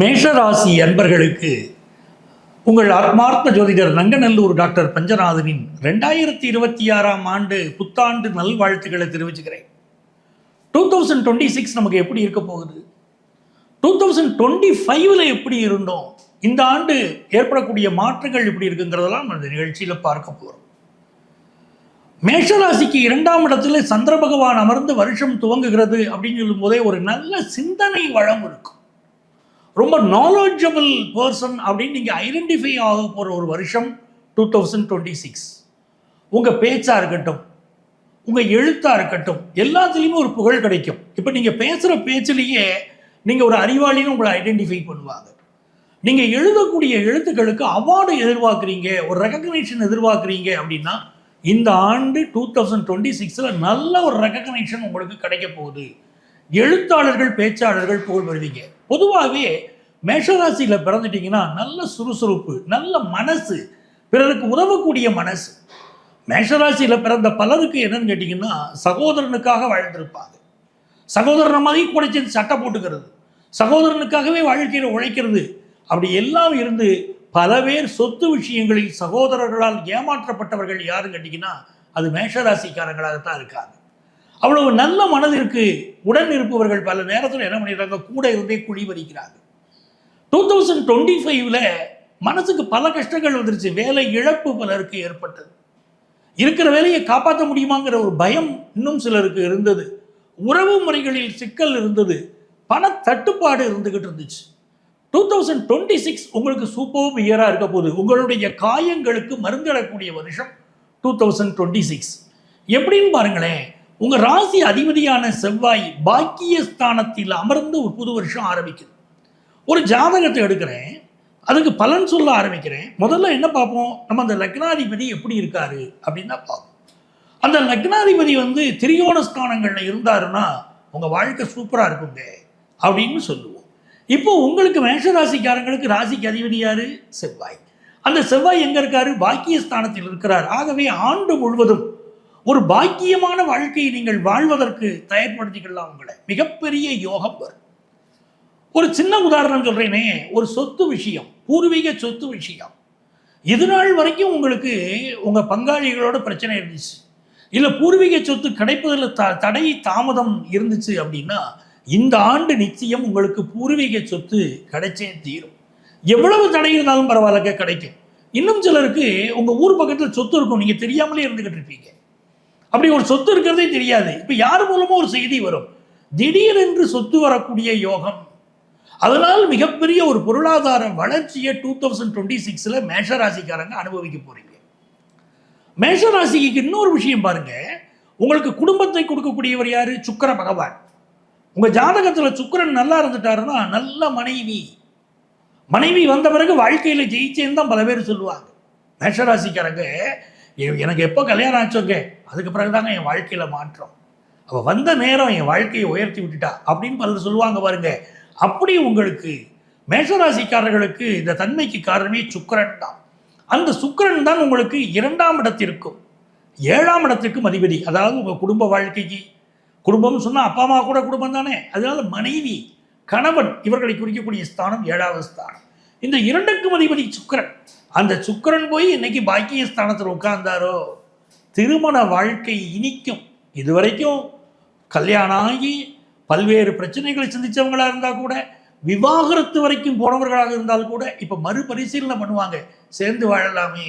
மேஷராசி அன்பர்களுக்கு உங்கள் ஆத்மார்த்த ஜோதிடர் நங்கநல்லூர் டாக்டர் பஞ்சநாதனின் ரெண்டாயிரத்தி இருபத்தி ஆறாம் ஆண்டு புத்தாண்டு நல்வாழ்த்துக்களை தெரிவிச்சுக்கிறேன். டூ தௌசண்ட் டுவெண்ட்டி சிக்ஸ் நமக்கு எப்படி இருக்க போகுது? டூ தௌசண்ட் டுவெண்ட்டி ஃபைவ்ல எப்படி இருந்தோம்? இந்த ஆண்டு ஏற்படக்கூடிய மாற்றங்கள் எப்படி இருக்குங்கிறதெல்லாம் நம்ம இந்த நிகழ்ச்சியில் பார்க்க போகிறோம் மேஷராசிக்கு இரண்டாம் இடத்துல சந்திர பகவான் அமர்ந்து வருஷம் துவங்குகிறது அப்படின்னு சொல்லும்போதே ஒரு நல்ல சிந்தனை வளம் இருக்கும். ரொம்ப நாலேஜபிள் பர்சன் அப்படின்னு நீங்கள் ஐடென்டிஃபை ஆக போகிற ஒரு வருஷம் டூ தௌசண்ட் டுவெண்ட்டி சிக்ஸ் உங்கள் பேச்சாக இருக்கட்டும் உங்கள் எழுத்தாக இருக்கட்டும் எல்லாத்துலேயுமே ஒரு புகழ் கிடைக்கும். இப்போ நீங்கள் பேசுகிற பேச்சிலேயே நீங்கள் ஒரு அறிவாளின்னு உங்களை ஐடென்டிஃபை பண்ணுவாங்க. நீங்கள் எழுதக்கூடிய எழுத்துக்களுக்கு அவார்டு எதிர்பார்க்குறீங்க ஒரு ரெக்கக்னேஷன் எதிர்பார்க்குறீங்க அப்படின்னா இந்த ஆண்டு டூ தௌசண்ட் டுவெண்ட்டி சிக்ஸில் நல்ல ஒரு ரெக்கக்னேஷன் உங்களுக்கு கிடைக்க போகுது. எழுத்தாளர்கள் பேச்சாளர்கள் புகழ் பெறுவீங்க. பொதுவாகவே மேஷராசியில் பிறந்துட்டீங்கன்னா நல்ல சுறுசுறுப்பு நல்ல மனசு பிறருக்கு உதவக்கூடிய மனசு. மேஷராசியில் பிறந்த பலருக்கு என்னன்னு கேட்டிங்கன்னா சகோதரனுக்காக வாழ்ந்திருப்பாங்க. சகோதரனை மாதிரி கூட சேர்ந்து சட்டை போட்டுக்கிறது சகோதரனுக்காகவே வாழ்க்கையில் உழைக்கிறது. அப்படி எல்லாம் இருந்து பல பேர் சொத்து விஷயங்களில் சகோதரர்களால் ஏமாற்றப்பட்டவர்கள் யாருன்னு கேட்டிங்கன்னா அது மேஷராசிக்காரங்களாகத்தான் இருக்காங்க. அவ்வளவு நல்ல மனதிற்கு உடன் இருப்பவர்கள் பல நேரத்தில் என்ன பண்ணிடுறாங்க? கூட இருந்தே குழி பறிக்கிறாங்க. டூ தௌசண்ட் டுவெண்ட்டி ஃபைவ்ல மனசுக்கு பல கஷ்டங்கள் வந்துருச்சு. வேலை இழப்பு பலருக்கு ஏற்பட்டது. இருக்கிற வேலையை காப்பாற்ற முடியுமாங்கிற ஒரு பயம் இன்னும் சிலருக்கு இருந்தது. உறவு முறைகளில் சிக்கல் இருந்தது. பண தட்டுப்பாடு இருந்துகிட்டு இருந்துச்சு. டூ தௌசண்ட் டுவெண்ட்டி சிக்ஸ் உங்களுக்கு சூப்பரும் இயராக இருக்க போகுது. உங்களுடைய காயங்களுக்கு மருந்திடக்கூடிய வருஷம் டூ தௌசண்ட் டுவெண்ட்டி சிக்ஸ் எப்படின்னு பாருங்களேன். உங்கள் ராசி அதிபதியான செவ்வாய் பாக்கியஸ்தானத்தில் அமர்ந்து ஒரு புது வருஷம் ஆரம்பிக்குது. ஒரு ஜாதகத்தை எடுக்கிறேன் அதுக்கு பலன் சொல்ல ஆரம்பிக்கிறேன். முதல்ல என்ன பார்ப்போம்? நம்ம அந்த லக்னாதிபதி எப்படி இருக்காரு அப்படின்னு தான் பார்ப்போம். அந்த லக்னாதிபதி வந்து திரியோண ஸ்தானங்களில் இருந்தாருன்னா உங்கள் வாழ்க்கை சூப்பராக இருக்குங்க அப்படின்னு சொல்லுவோம். இப்போ உங்களுக்கு மேஷராசிக்காரங்களுக்கு ராசிக்கு அதிபதி யாரு? செவ்வாய். அந்த செவ்வாய் எங்கே இருக்காரு? பாக்கியஸ்தானத்தில் இருக்கிறார். ஆகவே ஆண்டு முழுவதும் ஒரு பாக்கியமான வாழ்க்கையை நீங்கள் வாழ்வதற்கு தயார்படுத்திக்கலாம் உங்களை. மிகப்பெரிய யோகம் வரும். ஒரு சின்ன உதாரணம் சொல்றேனே ஒரு சொத்து விஷயம் பூர்வீக சொத்து விஷயம். இது நாள் வரைக்கும் உங்களுக்கு உங்கள் பங்காளிகளோட பிரச்சனை இருந்துச்சு. இல்லை பூர்வீக சொத்து கிடைப்பதில் த தடை தாமதம் இருந்துச்சு அப்படின்னா இந்த ஆண்டு நிச்சயம் உங்களுக்கு பூர்வீக சொத்து கிடைச்சே தீரும். எவ்வளவு தடை இருந்தாலும் பரவாயில்லக்க கிடைக்கும். இன்னும் சிலருக்கு உங்கள் ஊர் பக்கத்தில் சொத்து இருக்கும் நீங்கள் தெரியாமலே இருந்துகிட்டு இருப்பீங்க. அப்படி ஒரு சொத்து இருக்கிறதே தெரியாது. இப்போ யார் மூலமும் ஒரு செய்தி வரும். திடீரென்று சொத்து வரக்கூடிய யோகம். அதனால் மிகப்பெரிய ஒரு பொருளாதார வளர்ச்சியை டூ தௌசண்ட் டுவெண்ட்டி சிக்ஸில் மேஷராசிக்காரங்க அனுபவிக்க போகிறீங்க மேஷராசிக்கு இன்னொரு விஷயம் பாருங்க. உங்களுக்கு குடும்பத்தை கொடுக்கக்கூடியவர் யார்? சுக்கிர பகவான். உங்கள் ஜாதகத்தில் சுக்கரன் நல்லா இருந்துட்டாருன்னா நல்ல மனைவி. மனைவி வந்த பிறகு வாழ்க்கையில் ஜெயிச்சேன்னு தான் பல பேர் சொல்லுவாங்க. மேஷராசிக்காரங்க எனக்கு எப்போ கல்யாணம் ஆச்சோங்க? அதுக்கு பிறகுதாங்க என் வாழ்க்கையில் மாற்றம். அவள் வந்த நேரம் என் வாழ்க்கையை உயர்த்தி விட்டுட்டா அப்படின்னு பலர் சொல்லுவாங்க பாருங்க. அப்படி உங்களுக்கு மேஷராசிக்காரர்களுக்கு இந்த தன்மைக்கு காரணமே சுக்கரன் தான். அந்த சுக்கரன் தான் உங்களுக்கு இரண்டாம் இடத்திற்கும் ஏழாம் இடத்திற்கும் அதிபதி. அதாவது உங்கள் குடும்ப வாழ்க்கைக்கு குடும்பம்னு சொன்னால் அப்பா அம்மா கூட குடும்பம் தானே. அதனால மனைவி கணவன் இவர்களை குறிக்கக்கூடிய ஸ்தானம் ஏழாவது ஸ்தானம். இந்த இரண்டுக்கும் அதிபதி சுக்கரன். அந்த சுக்கிரன் போய் இன்னைக்கு பாக்கிய ஸ்தானத்தில் உட்கார்ந்தாரோ? திருமண வாழ்க்கை இனிக்கும். இதுவரைக்கும் கல்யாணம் ஆகி பல்வேறு பிரச்சனைகளை சிந்தித்தவங்களாக இருந்தால் கூட விவாகரத்து வரைக்கும் போனவர்களாக இருந்தால் கூட இப்போ மறுபரிசீலனை பண்ணுவாங்க. சேர்ந்து வாழலாமே.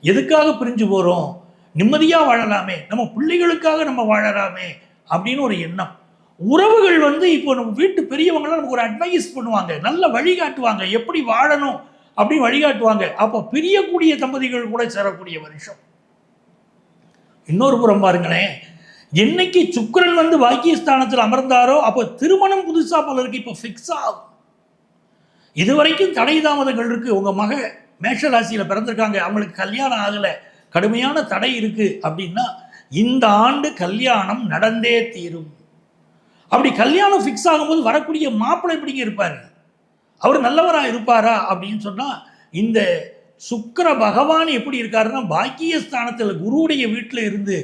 எதுக்காக பிரிஞ்சு போகிறோம் நிம்மதியாக வாழலாமே. நம்ம பிள்ளைகளுக்காக நம்ம வாழலாமே அப்படின்னு ஒரு எண்ணம். உறவுகள் வந்து இப்போ நம்ம வீட்டு பெரியவங்களாம் நமக்கு ஒரு அட்வைஸ் பண்ணுவாங்க. நல்ல வழிகாட்டுவாங்க எப்படி வாழணும்? அப்படின்னு வழிகாட்டுவாங்க. அப்போ பிரியக்கூடிய தம்பதிகள் கூட சேரக்கூடிய வருஷம். இன்னொரு புறம் பாருங்களேன். என்னைக்கு சுக்கரன் வந்து பாக்கியஸ்தானத்தில் அமர்ந்தாரோ அப்போ திருமணம் புதுசாக பலருக்கு இப்போ ஃபிக்ஸ் ஆகும். இதுவரைக்கும் தடை தாமதங்கள் இருக்குது உங்கள் மக மேஷ ராசியில் பிறந்திருக்காங்க. அவங்களுக்கு கல்யாணம் ஆகலை. கடுமையான தடை இருக்குது அப்படின்னா இந்த ஆண்டு கல்யாணம் நடந்தே தீரும். அப்படி கல்யாணம் ஃபிக்ஸ் ஆகும்போது வரக்கூடிய மாப்பிள்ளை எப்படிங்க இருப்பார். அவர் நல்லவராக இருப்பாரா அப்படின்னு சொன்னால் இந்த சுக்கர பகவான் எப்படி இருக்காருன்னா பாக்கியஸ்தானத்தில் குருவுடைய வீட்டில் இருந்து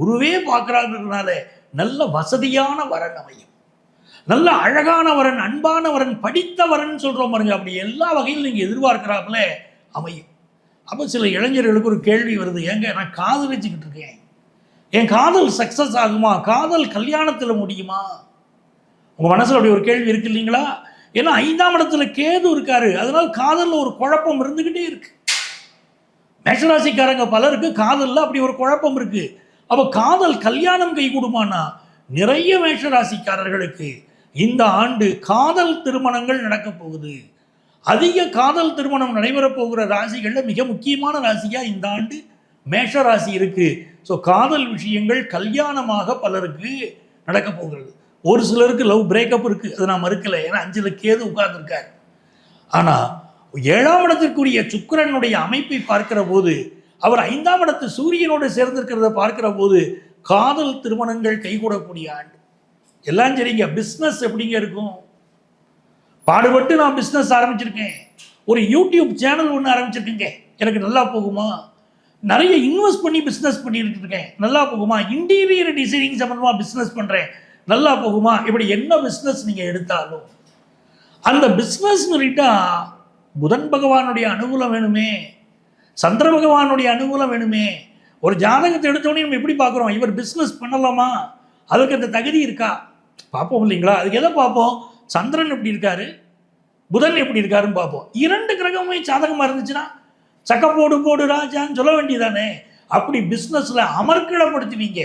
குருவே பார்க்கறாங்கிறதுனால நல்ல வசதியான வரன் அமையும். நல்ல அழகானவரன் அன்பானவரன் படித்தவரன் சொல்கிறோம் பாருங்க அப்படி எல்லா வகையிலும் நீங்கள் எதிர்பார்க்குறாப்புல அமையும். அப்போ சில இளைஞர்களுக்கு ஒரு கேள்வி வருது ஏங்க நான் காதலிச்சுக்கிட்டு இருக்கேன். என் காதல் சக்ஸஸ் ஆகுமா? காதல் கல்யாணத்தில் முடியுமா? உங்கள் மனசில் அப்படி ஒரு கேள்வி இருக்கு இல்லைங்களா? ஏன்னா ஐந்தாம் இடத்துல கேது இருக்காரு. அதனால காதலில் ஒரு குழப்பம் இருந்துக்கிட்டே இருக்கு. மேஷராசிக்காரங்க பலருக்கு காதலில் அப்படி ஒரு குழப்பம் இருக்கு. அப்போ காதல் கல்யாணம் கை கொடுமானா? நிறைய மேஷராசிக்காரர்களுக்கு இந்த ஆண்டு காதல் திருமணங்கள் நடக்கப் போகுது. அதிக காதல் திருமணம் நடைபெறப் போகிற ராசிகளில் மிக முக்கியமான ராசியாக இந்த ஆண்டு மேஷ ராசி இருக்கு. ஸோ காதல் விஷயங்கள் கல்யாணமாக பலருக்கு நடக்க போகிறது. ஒரு சிலருக்கு லவ் பிரேக்கப் இருக்குது அதை நான் மறுக்கலை. ஏன்னா அஞ்சில் கேது உட்கார்ந்துருக்கார். ஆனால் ஏழாம் இடத்திற்குரிய சுக்கரனுடைய அமைப்பை பார்க்கிற போது அவர் ஐந்தாம் இடத்து சூரியனோடு சேர்ந்திருக்கிறத பார்க்கிற போது காதல் திருமணங்கள் கைகூடக்கூடிய ஆண்டு. எல்லாம் சரிங்க. பிஸ்னஸ் எப்படிங்க இருக்கும்? பாடுபட்டு நான் பிஸ்னஸ் ஆரம்பிச்சிருக்கேன். ஒரு யூடியூப் சேனல் ஒன்று ஆரம்பிச்சிருக்கேங்க. எனக்கு நல்லா போகுமா? நிறைய இன்வெஸ்ட் பண்ணி பிஸ்னஸ் பண்ணிட்டு இருக்கேன். நல்லா போகுமா? இன்டீரியர் டிசைனிங் சம்மந்தமாக பிஸ்னஸ் பண்ணுறேன் நல்லா போகுமா? இப்படி என்ன பிஸ்னஸ் நீங்கள் எடுத்தாலும்? அந்த பிஸ்னஸ் சொல்லிட்டா புதன் பகவானுடைய அனுகூலம் வேணுமே. சந்திர பகவானுடைய அனுகூலம் வேணுமே. ஒரு ஜாதகத்தை எடுத்தோடனே நம்ம எப்படி பார்க்குறோம்? இவர் பிஸ்னஸ் பண்ணலாமா? அதுக்கு அந்த தகுதி இருக்கா? பார்ப்போம் இல்லைங்களா? அதுக்கு எதை பார்ப்போம்? சந்திரன் எப்படி இருக்காரு? புதன் எப்படி இருக்காருன்னு பார்ப்போம். இரண்டு கிரகமே சாதகமாக இருந்துச்சுன்னா சக்க போடு போடு ராஜான்னு சொல்ல வேண்டியதானே அப்படி பிஸ்னஸில் அமர்க்கிடப்படுத்துவீங்க.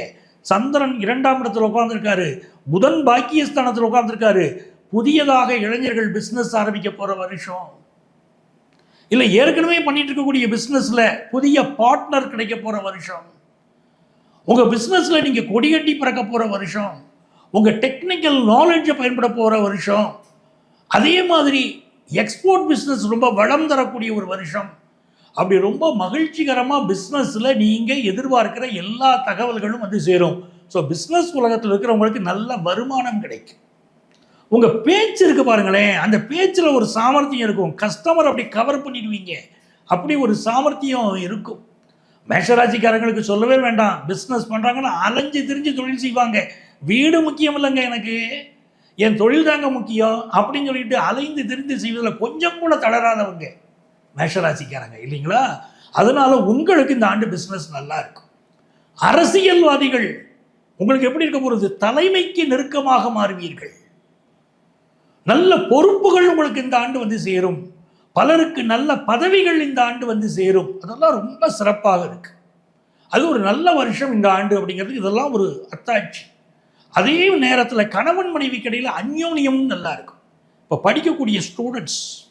சந்திரன் இரண்டாம் இடத்துல உட்காந்துருக்காரு புதன் பாக்கியஸ்தானத்தில் உட்காந்துருக்காரு புதியதாக இளைஞர்கள் பிஸ்னஸ் ஆரம்பிக்க போகிற வருஷம். இல்லை ஏற்கனவே பண்ணிட்டு இருக்கக்கூடிய பிஸ்னஸில் புதிய பார்ட்னர் கிடைக்க போகிற வருஷம். உங்கள் பிஸ்னஸில் நீங்கள் கொடிகட்டி பிறக்க போகிற வருஷம். உங்கள் டெக்னிக்கல் நாலேஜை பயன்பட போகிற வருஷம். அதே மாதிரி எக்ஸ்போர்ட் பிஸ்னஸ் ரொம்ப வளம் தரக்கூடிய ஒரு வருஷம். அப்படி ரொம்ப மகிழ்ச்சிகரமாக பிஸ்னஸில் நீங்கள் எதிர்பார்க்கிற எல்லா தகவல்களும் வந்து சேரும். ஸோ பிஸ்னஸ் உலகத்தில் இருக்கிறவங்களுக்கு நல்ல வருமானம் கிடைக்கும். உங்கள் பேச்சு இருக்கு பாருங்களேன். அந்த பேச்சில் ஒரு சாமர்த்தியம் இருக்கும். கஸ்டமர் அப்படி கவர் பண்ணிடுவீங்க. அப்படி ஒரு சாமர்த்தியம் இருக்கும். மேஷராசிக்காரங்களுக்கு சொல்லவே வேண்டாம். பிஸ்னஸ் பண்ணுறாங்கன்னா அலைஞ்சு திரிஞ்சு தொழில் செய்வாங்க. வீடு முக்கியம் இல்லைங்க எனக்கு. என் தொழில் தாங்க முக்கியம். அப்படின்னு சொல்லிட்டு அலைந்து திரிந்து செய்வதில் கொஞ்சம் கூட தளராதவங்க. மேஷராசிக்காரங்க இல்லைங்களா? அதனால உங்களுக்கு இந்த ஆண்டு பிஸ்னஸ் நல்லா இருக்கும். அரசியல்வாதிகள் உங்களுக்கு எப்படி இருக்க போகிறது தலைமைக்கு நெருக்கமாக மாறுவீர்கள். நல்ல பொறுப்புகள் உங்களுக்கு இந்த ஆண்டு வந்து சேரும். பலருக்கு நல்ல பதவிகள் இந்த ஆண்டு வந்து சேரும். அதெல்லாம் ரொம்ப சிறப்பாக இருக்கு. அது ஒரு நல்ல வருஷம் இந்த ஆண்டு அப்படிங்கிறது இதெல்லாம் ஒரு அத்தாட்சி. அதே நேரத்தில் கணவன் மனைவி கடையில் அந்யோன்யமும் நல்லா இருக்கும். இப்போ படிக்கக்கூடிய students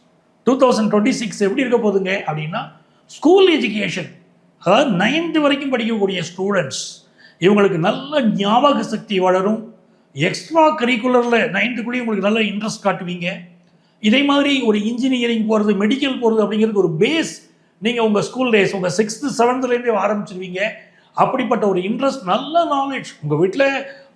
two thousand twenty six எப்படி இருக்க போகுதுங்க அப்படின்னா ஸ்கூல் எஜுகேஷன் அதாவது நைன்த்து வரைக்கும் படிக்கக்கூடிய ஸ்டூடெண்ட்ஸ் இவங்களுக்கு நல்ல ஞாபக சக்தி வளரும். எக்ஸ்ட்ரா கரிக்குலரில் நைன்த்துக்குள்ளேயும் உங்களுக்கு நல்ல இன்ட்ரெஸ்ட் காட்டுவீங்க. இதே மாதிரி ஒரு இன்ஜினியரிங் போகிறது மெடிக்கல் போகிறது அப்படிங்கிறது ஒரு பேஸ் நீங்கள் உங்கள் ஸ்கூல் டேஸ் உங்கள் சிக்ஸ்த்து செவன்த்துலேருந்தே ஆரம்பிச்சிருவீங்க. அப்படிப்பட்ட ஒரு இன்ட்ரெஸ்ட் நல்ல நாலேஜ் உங்கள் வீட்டில்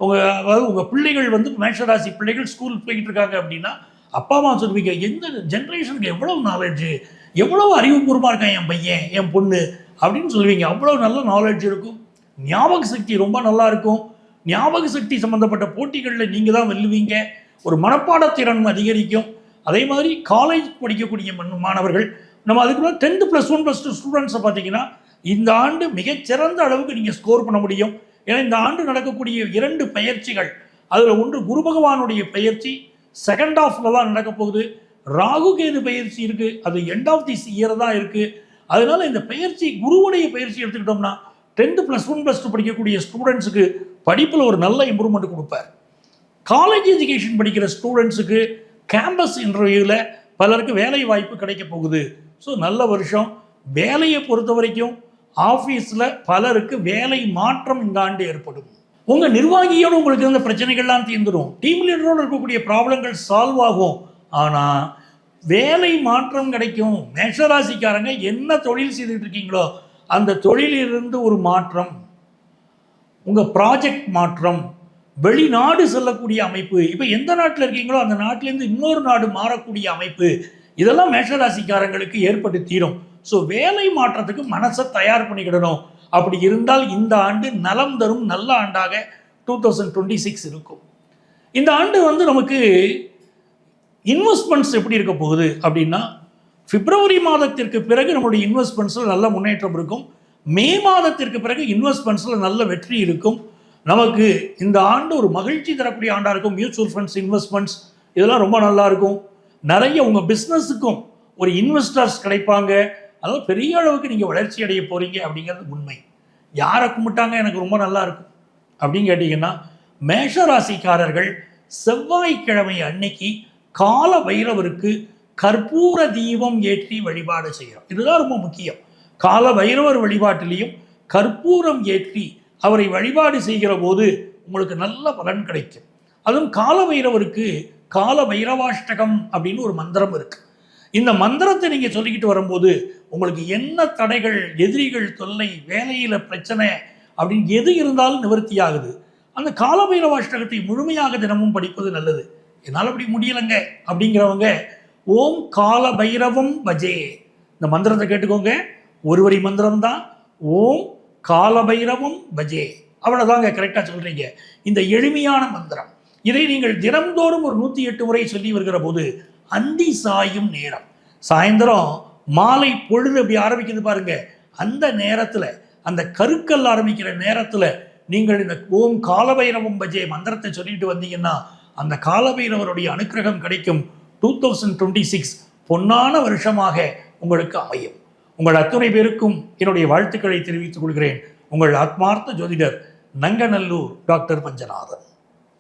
உங்கள் அதாவது உங்கள் பிள்ளைகள் வந்து மேஷராசி பிள்ளைகள் ஸ்கூல் போய்கிட்டு இருக்காங்க அப்படின்னா அப்பா அம்மா சொல்லுவீங்க எந்த ஜென்ரேஷனுக்கு எவ்வளோ நாலேஜ் எவ்வளோ அறிவுபூர்வமாக இருக்கான் என் பையன் என் பொண்ணு? அப்படின்னு சொல்லுவீங்க. அவ்வளோ நல்ல நாலேஜ் இருக்கும். ஞாபக சக்தி ரொம்ப நல்லா இருக்கும். ஞாபக சக்தி சம்மந்தப்பட்ட போட்டிகளில் நீங்கள் தான் வெல்லுவீங்க. ஒரு மனப்பாடத்திறன் அதிகரிக்கும். அதே மாதிரி காலேஜ் படிக்கக்கூடிய மண்- மாணவர்கள் நம்ம அதுக்கு tenth plus one plus two ஸ்டூடெண்ட்ஸை பார்த்தீங்கன்னா இந்த ஆண்டு மிகச்சிறந்த அளவுக்கு நீங்கள் ஸ்கோர் பண்ண முடியும். ஏன்னா இந்த ஆண்டு நடக்கக்கூடிய இரண்டு பயிற்சிகள் அதில் ஒன்று குரு பகவானுடைய பயிற்சி செகண்ட் ஆஃப்ல தான் நடக்க போகுது. ராகு கேது பயிற்சி இருக்கு. அது எண்ட் ஆஃப் திஸ் இயர் தான் இருக்கு. அதனால இந்த பயிற்சி குருவுடைய பயிற்சி எடுத்துக்கிட்டோம்னா tenth plus one plus two படிக்கக்கூடிய ஸ்டூடெண்ட்ஸுக்கு படிப்பில் ஒரு நல்ல இம்ப்ரூவ்மெண்ட் கொடுப்பார். காலேஜ் எஜுகேஷன் படிக்கிற ஸ்டூடெண்ட்ஸுக்கு கேம்பஸ் இன்டர்வியூவில் பலருக்கு வேலை வாய்ப்பு கிடைக்க போகுது. ஸோ நல்ல வருஷம். வேலையை பொறுத்த வரைக்கும் ஆஃபீஸில் பலருக்கு வேலை மாற்றம் இந்த ஆண்டு ஏற்படும். உங்கள் நிர்வாகியோடு உங்களுக்கு இருந்த பிரச்சனைகள்லாம் தீர்ந்துடும் டீம் லீடரோடு இருக்கக்கூடிய ப்ராப்ளங்கள் சால்வ் ஆகும். ஆனால் வேலை மாற்றம் கிடைக்கும். மேஷராசிக்காரங்க என்ன தொழில் செய்துட்டு இருக்கீங்களோ அந்த தொழிலிலிருந்து ஒரு மாற்றம். உங்கள் ப்ராஜெக்ட் மாற்றம். வெளிநாடு செல்லக்கூடிய அமைப்பு. இப்போ எந்த நாட்டில் இருக்கீங்களோ அந்த நாட்டிலேருந்து இன்னொரு நாடு மாறக்கூடிய அமைப்பு. இதெல்லாம் மேஷராசிக்காரங்களுக்கு ஏற்பட்டு தீரும். ஸோ வேலை மாற்றத்துக்கு மனசை தயார் பண்ணிக்கிடணும். அப்படி இருந்தால் இந்த ஆண்டு நலம் தரும் நல்ல ஆண்டாக டூ தௌசண்ட் டுவெண்ட்டி சிக்ஸ் இருக்கும். இந்த ஆண்டு வந்து நமக்கு இன்வெஸ்ட்மெண்ட்ஸ் எப்படி இருக்க போகுது அப்படின்னா பிப்ரவரி மாதத்திற்கு பிறகு நம்மளுடைய இன்வெஸ்ட்மெண்ட்ஸில் நல்ல முன்னேற்றம் இருக்கும். மே மாதத்திற்கு பிறகு இன்வெஸ்ட்மெண்ட்ஸில் நல்ல வெற்றி இருக்கும். நமக்கு இந்த ஆண்டு ஒரு மகிழ்ச்சி தரக்கூடிய ஆண்டாக இருக்கும். மியூச்சுவல் ஃபண்ட்ஸ் இன்வெஸ்ட்மெண்ட்ஸ் இதெல்லாம் ரொம்ப நல்லா இருக்கும். நிறைய உங்கள் பிஸ்னஸுக்கும் ஒரு இன்வெஸ்டர்ஸ் கிடைப்பாங்க. அதனால் பெரிய அளவுக்கு நீங்கள் வளர்ச்சி அடைய போகிறீங்க அப்படிங்கிறது உண்மை. யாரை கும்பிட்டாங்க? எனக்கு ரொம்ப நல்லா இருக்கும். அப்படின்னு கேட்டிங்கன்னா மேஷ ராசிக்காரர்கள் செவ்வாய்க்கிழமை அன்னைக்கு கால பைரவருக்கு கற்பூர தீபம் ஏற்றி வழிபாடு செய்கிறோம் இதுதான் ரொம்ப முக்கியம். கால பைரவர் வழிபாட்டிலையும் கற்பூரம் ஏற்றி அவரை வழிபாடு செய்கிற போது உங்களுக்கு நல்ல பலன் கிடைக்கும். அதுவும் கால பைரவருக்கு கால பைரவாஷ்டகம் அப்படின்னு ஒரு மந்திரம் இருக்குது இந்த மந்திரத்தை நீங்கள் சொல்லிக்கிட்டு வரும்போது உங்களுக்கு என்ன தடைகள் எதிரிகள் தொல்லை வேலையில் பிரச்சனை அப்படின்னு எது இருந்தாலும் நிவர்த்தி ஆகுது அந்த கால பைரவாஷ்டகத்தை முழுமையாக தினமும் படிப்பது நல்லது. என்னால் அப்படி முடியலைங்க அப்படிங்கிறவங்க ஓம் கால பைரவம் பஜே. இந்த மந்திரத்தை கேட்டுக்கோங்க. ஒரு வரி மந்திரம் தான் ஓம் கால பைரவம் பஜே. அவ்வளோதாங்க கரெக்டாக சொல்கிறீங்க இந்த எளிமையான மந்திரம். இதை நீங்கள் தினம்தோறும் ஒரு நூற்றி எட்டு முறை சொல்லி வருகிற போது அந்தி சாயும் நேரம். சாயந்தரம் மாலை பொழுது அப்படி ஆரம்பிக்குது பாருங்க. அந்த நேரத்தில் அந்த கருக்கல் ஆரம்பிக்கிற நேரத்தில் நீங்கள் இந்த ஓம் காலபைரவம் பஜே மந்திரத்தை சொல்லிட்டு வந்தீங்கன்னா அந்த காலபைரவருடைய அனுக்கிரகம் கிடைக்கும் டூ தௌசண்ட் டுவெண்ட்டி சிக்ஸ் பொன்னான வருஷமாக உங்களுக்கு அமையும். உங்கள் அத்துணை பேருக்கும் என்னுடைய வாழ்த்துக்களை தெரிவித்துக் கொள்கிறேன். உங்கள் ஆத்மார்த்த ஜோதிடர் நங்கநல்லூர் டாக்டர் பஞ்சநாதன்.